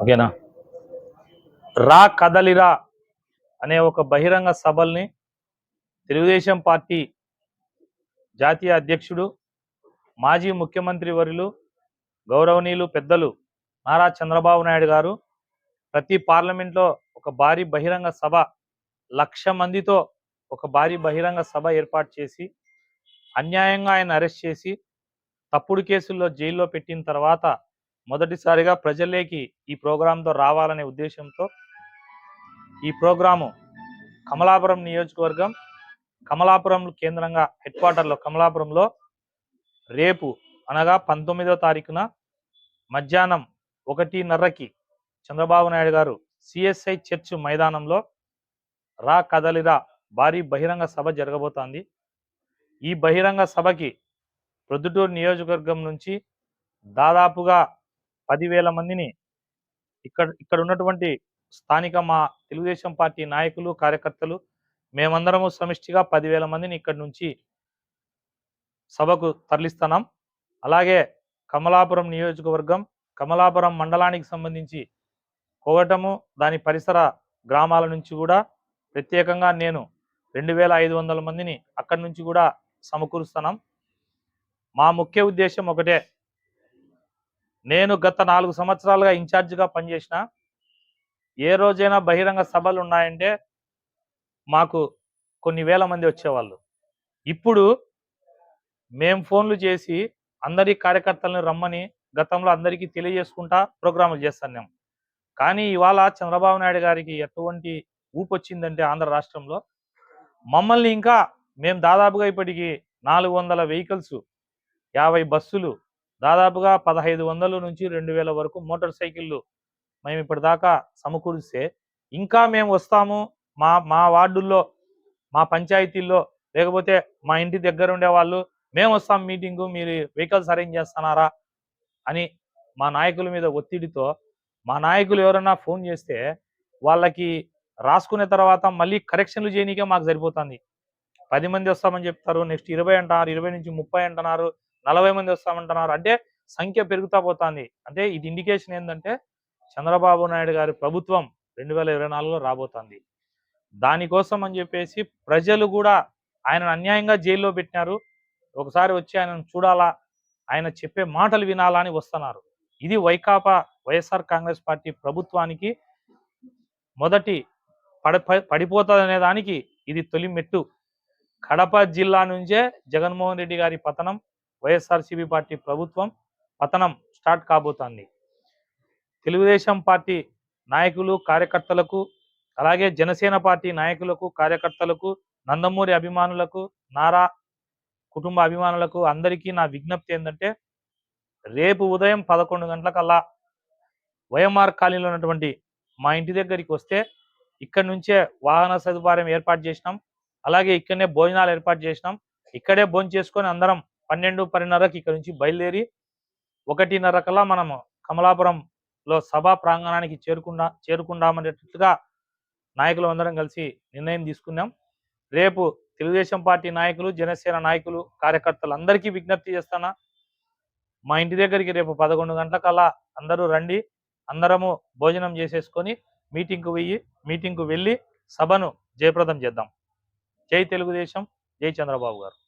ఓకేనా? రా కదలిరా అనే ఒక బహిరంగ సభల్ని తెలుగుదేశం పార్టీ జాతీయ అధ్యక్షుడు మాజీ ముఖ్యమంత్రి వర్యులు గౌరవనీయులు పెద్దలు నారా చంద్రబాబు నాయుడు గారు ప్రతి పార్లమెంట్లో ఒక భారీ బహిరంగ సభ లక్ష మందితో ఒక భారీ బహిరంగ సభ ఏర్పాటు చేసి అన్యాయంగా ఆయన అరెస్ట్ చేసి తప్పుడు కేసుల్లో జైల్లో పెట్టిన తర్వాత మొదటిసారిగా ప్రజల్లోకి ఈ ప్రోగ్రాంతో రావాలనే ఉద్దేశంతో ఈ ప్రోగ్రాము కమలాపురం నియోజకవర్గం కమలాపురం కేంద్రంగా హెడ్ క్వార్టర్లో కమలాపురంలో రేపు అనగా పంతొమ్మిదో తారీఖున మధ్యాహ్నం ఒకటిన్నరకి చంద్రబాబు నాయుడు గారు సిఎస్ఐ చర్చ్ మైదానంలో రా కదలిరా భారీ బహిరంగ సభ జరగబోతోంది. ఈ బహిరంగ సభకి ప్రొద్దుటూరు నియోజకవర్గం నుంచి దాదాపుగా పదివేల మందిని ఇక్కడ ఇక్కడ ఉన్నటువంటి స్థానిక మా తెలుగుదేశం పార్టీ నాయకులు కార్యకర్తలు మేమందరము సమిష్టిగా పదివేల మందిని ఇక్కడి నుంచి సభకు తరలిస్తున్నాం. అలాగే కమలాపురం నియోజకవర్గం కమలాపురం మండలానికి సంబంధించి కోవటము దాని పరిసర గ్రామాల నుంచి కూడా ప్రత్యేకంగా నేను రెండు వేల ఐదు వందల మందిని అక్కడి నుంచి కూడా సమకూరుస్తున్నాం. మా ముఖ్య ఉద్దేశం ఒకటే నేను గత నాలుగు సంవత్సరాలుగా ఇన్ఛార్జిగా పనిచేసిన ఏ రోజైనా బహిరంగ సభలు ఉన్నాయంటే మాకు కొన్ని వేల మంది వచ్చేవాళ్ళు. ఇప్పుడు మేము ఫోన్లు చేసి అందరి కార్యకర్తలను రమ్మని గతంలో అందరికీ తెలియజేసుకుంటా ప్రోగ్రాములు చేస్తున్నాం కానీ ఇవాళ చంద్రబాబు నాయుడు గారికి ఎటువంటి ఊపు వచ్చిందంటే ఆంధ్ర రాష్ట్రంలో మమ్మల్ని ఇంకా మేము దాదాపుగా ఇప్పటికి నాలుగు వందల వెహికల్స్ యాభై బస్సులు దాదాపుగా పదహైదు వందల నుంచి రెండు వేల వరకు మోటార్ సైకిళ్ళు మేము ఇప్పటిదాకా సమకూరిస్తే ఇంకా మేము వస్తాము మా మా వార్డుల్లో మా పంచాయతీల్లో లేకపోతే మా ఇంటి దగ్గర ఉండే వాళ్ళు మేము వస్తాం మీటింగు మీరు వెహికల్స్ అరేంజ్ చేస్తున్నారా అని మా నాయకుల మీద ఒత్తిడితో మా నాయకులు ఎవరైనా ఫోన్ చేస్తే వాళ్ళకి రాసుకునే తర్వాత మళ్ళీ కరెక్షన్లు చేయనీకే మాకు సరిపోతుంది. పది మంది వస్తామని చెప్తారు నెక్స్ట్ ఇరవై అంటున్నారు ఇరవై నుంచి ముప్పై అంటున్నారు నలభై మంది వస్తామంటున్నారు. అంటే సంఖ్య పెరుగుతా పోతుంది. అంటే ఇది ఇండికేషన్ ఏంటంటే చంద్రబాబు నాయుడు గారి ప్రభుత్వం రెండు వేల ఇరవై నాలుగులో రాబోతుంది. దానికోసం అని చెప్పేసి ప్రజలు కూడా ఆయన అన్యాయంగా జైల్లో పెట్టినారు. ఒకసారి వచ్చి ఆయనను చూడాలా ఆయన చెప్పే మాటలు వినాలా అని వస్తున్నారు. ఇది వైకాపా వైఎస్ఆర్ కాంగ్రెస్ పార్టీ ప్రభుత్వానికి మొదటి పడ పడిపోతుంది దానికి ఇది తొలి మెట్టు కడప జిల్లా నుంచే జగన్మోహన్ రెడ్డి గారి పతనం వైఎస్ఆర్సీపీ పార్టీ ప్రభుత్వం పతనం స్టార్ట్ కాబోతోంది. తెలుగుదేశం పార్టీ నాయకులు కార్యకర్తలకు అలాగే జనసేన పార్టీ నాయకులకు కార్యకర్తలకు నందమూరి అభిమానులకు నారా కుటుంబ అభిమానులకు అందరికీ నా విజ్ఞప్తి ఏంటంటే రేపు ఉదయం పదకొండు గంటలకల్లా వైఎంఆర్ కాలనీలో ఉన్నటువంటి మా ఇంటి దగ్గరికి వస్తే ఇక్కడ నుంచే వాహన సదుపాయం ఏర్పాటు చేసినాం. అలాగే ఇక్కడనే భోజనాలు ఏర్పాటు చేసినాం. ఇక్కడే భోజనం చేసుకొని అందరం పన్నెండు పన్నెండున్నరకి ఇక్కడ నుంచి బయలుదేరి ఒకటిన్నర కల్లా మనము కమలాపురంలో సభా ప్రాంగణానికి చేరుకుండా చేరుకుందామనేటట్లుగా నాయకులు అందరం కలిసి నిర్ణయం తీసుకున్నాం. రేపు తెలుగుదేశం పార్టీ నాయకులు జనసేన నాయకులు కార్యకర్తలు అందరికీ విజ్ఞప్తి చేస్తానా? మా ఇంటి దగ్గరికి రేపు పదకొండు గంటలకల్లా అందరూ రండి. అందరము భోజనం చేసేసుకొని మీటింగ్కు వెయ్యి మీటింగ్కు వెళ్ళి సభను జయప్రదం చేద్దాం. జై తెలుగుదేశం జై చంద్రబాబు గారు.